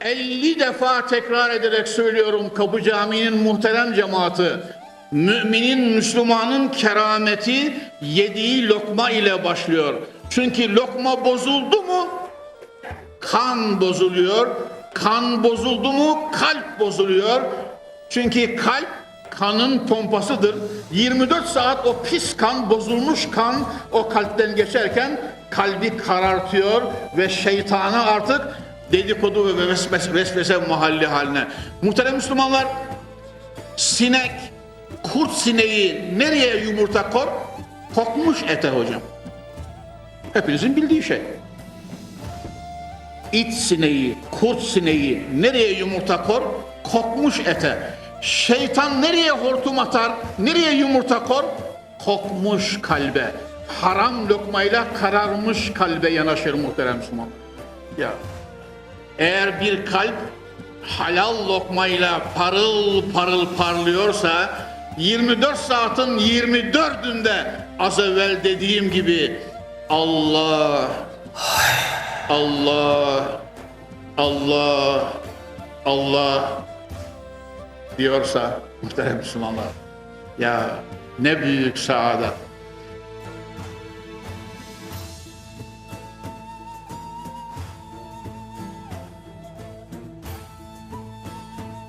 50 defa tekrar ederek söylüyorum Kapı Camii'nin muhterem cemaati. Müminin, Müslümanın kerameti yediği lokma ile başlıyor. Çünkü lokma bozuldu mu kan bozuluyor. Kan bozuldu mu kalp bozuluyor. Çünkü kalp kanın pompasıdır. 24 saat o pis kan, bozulmuş kan o kalpten geçerken kalbi karartıyor ve şeytanı artık dedikodu ve vesvese, mahalli haline. Muhterem Müslümanlar, sinek, kurt sineği nereye yumurta kor? Kokmuş ete hocam. Hepinizin bildiği şey. İt sineği, kurt sineği nereye yumurta kor? Kokmuş ete. Şeytan nereye hortum atar? Nereye yumurta kor? Kokmuş kalbe. Haram lokmayla kararmış kalbe yanaşır muhterem Müslüman. Ya eğer bir kalp halal lokmayla parıl parıl parlıyorsa 24 saatin 24'ünde az evvel dediğim gibi Allah Allah Allah Allah diyorsa muhterem Müslümanlar ya ne büyük saadet